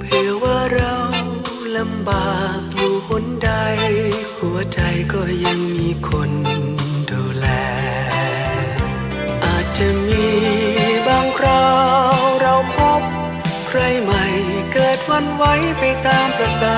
เผื่อว่าเราลำบากอยู่หนใด หัวใจก็ยังมีคนดูแล อาจจะมีบางคราวเราพบ ใครใหม่เกิดวันไหวไปตามประษา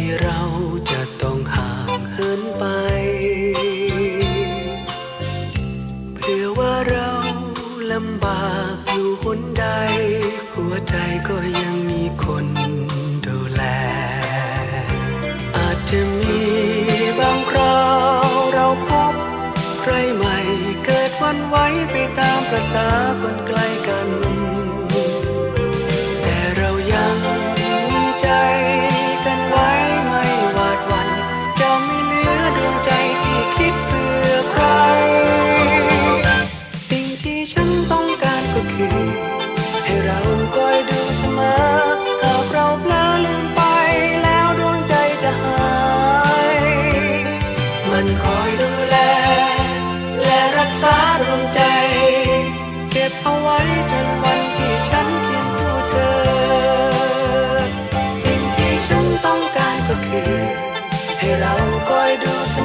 ที่เราจะต้องห่างเหินไปเผื่อว่าเราลำบากอยู่หนใด หัวใจก็ยังมีคนดูแล อาจจะมีบางคราวเราพบ ใครใหม่เกิดวันไหวไปตามประษาคนไกลกัน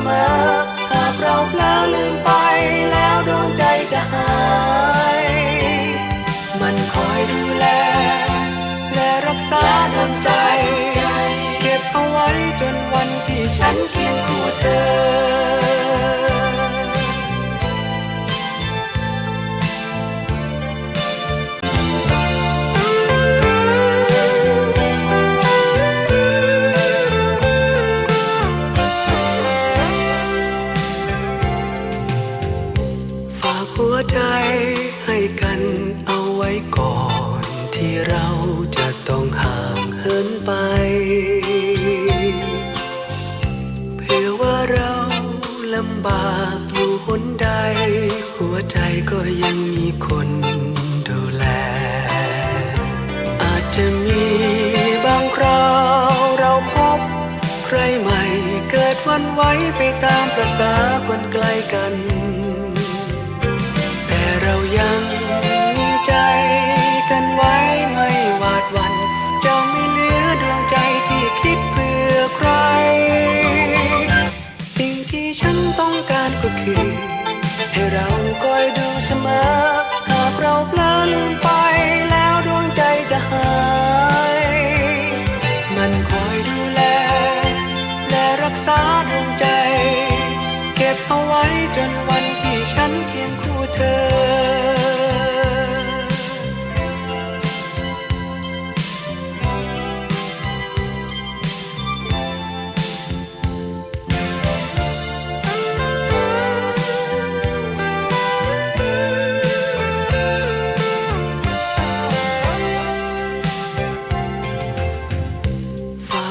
มอ หากเราเพลินลืมไปแล้วดวงใจจะหาย มันคอยดูแล และรักษาดวงใจ เก็บเอาไว้จนวันที่ฉันเคียงคู่เธอ ก่อนที่เราจะต้องห่างเหินไปเผื่อว่าเราลำบากอยู่หนใด หัวใจก็ยังมีคนดูแล อาจจะมีบางคราวเราพบ ใครใหม่เกิดวันไหวไปตามประษาคนไกลกันารก็คือ ให้เราคอยดูเสมอ หากเราเพลินลืมไปแล้วดวงใจจะหาย มันคอยดูแล และรักษาดวงใจ เก็บเอาไว้จนวันที่ฉันเคียงคู่เธอ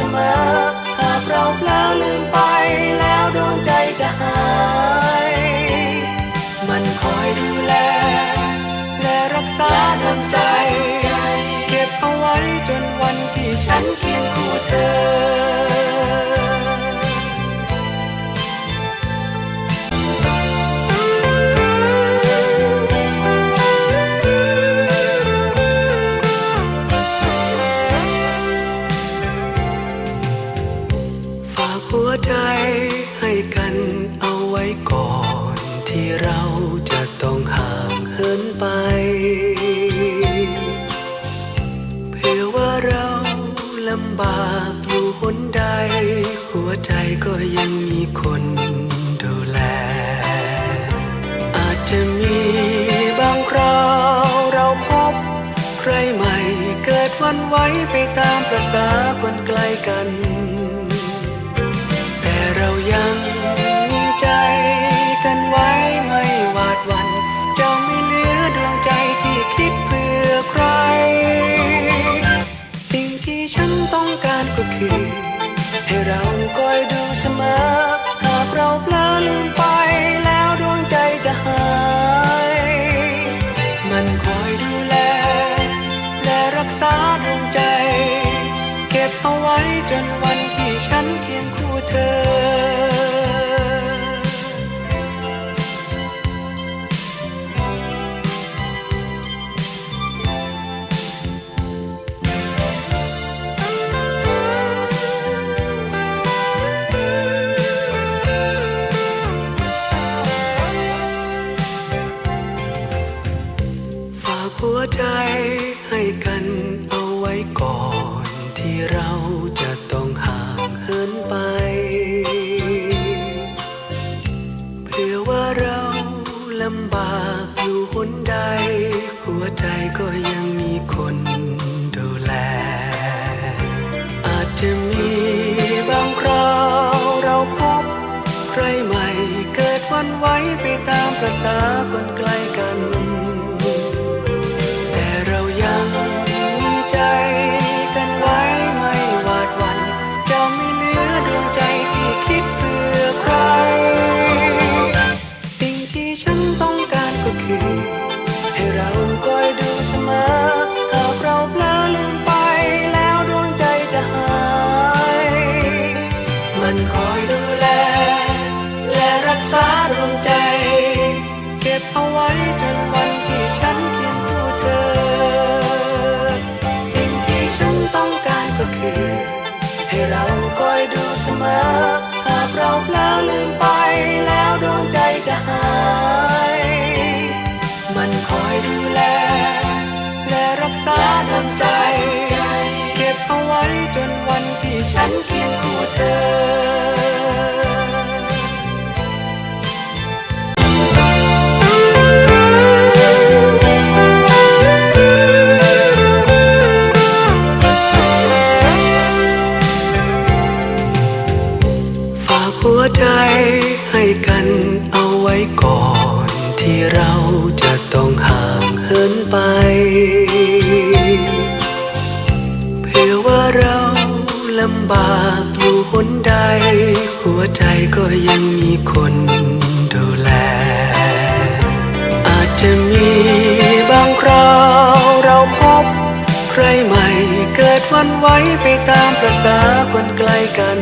สมอ หากเราเพลอลืมไปแล้วดวงใจจะหาย มันคอยดูแล และรักษาดวงใจ เก็บเอาไว้จนวันที่ฉันเคียงคู่เธอ ใจให้กันเอาไว้ก่อนที่เราจะต้องห่างเหินไปเผื่อว่าเราลำบากอยู่หนใด หัวใจก็ยังมีคนดูแล อาจจะมีบางคราวเราพบ ใครใหม่เกิดวันไหวไปตามประษาคนไกลกัน ก็คือ ให้เราคอยดูเสมอ หากเราเพลอลืมไปแล้วดวงใจจะหาย มันคอยดูแล และรักษาดวงใจ เก็บเอาไว้จนวันที่ฉันเคียงคู่เธอ หัวใจให้กันเอาไว้ก่อนที่เราจะต้องห่างเหินไปเผื่อว่าเราลำบากอยู่หนใด หัวใจก็ยังมีคนดูแล อาจจะมีบางคราวเราพบ ใครใหม่เกิดวันไหวไปตามประษาคนไกล ฉันเคียงคู่เธอฝากหัวใจให้กันเอาไว้ก่อนที่เราจะต้องห่างเหินไปเผื่อว่าเราำบากอยู่หนใด หัวใจก็ยังมีคนดูแล อาจจะมีบางคราวเราพบ ใครใหม่เกิดวันไว้ไปตามประษาคนไกลกัน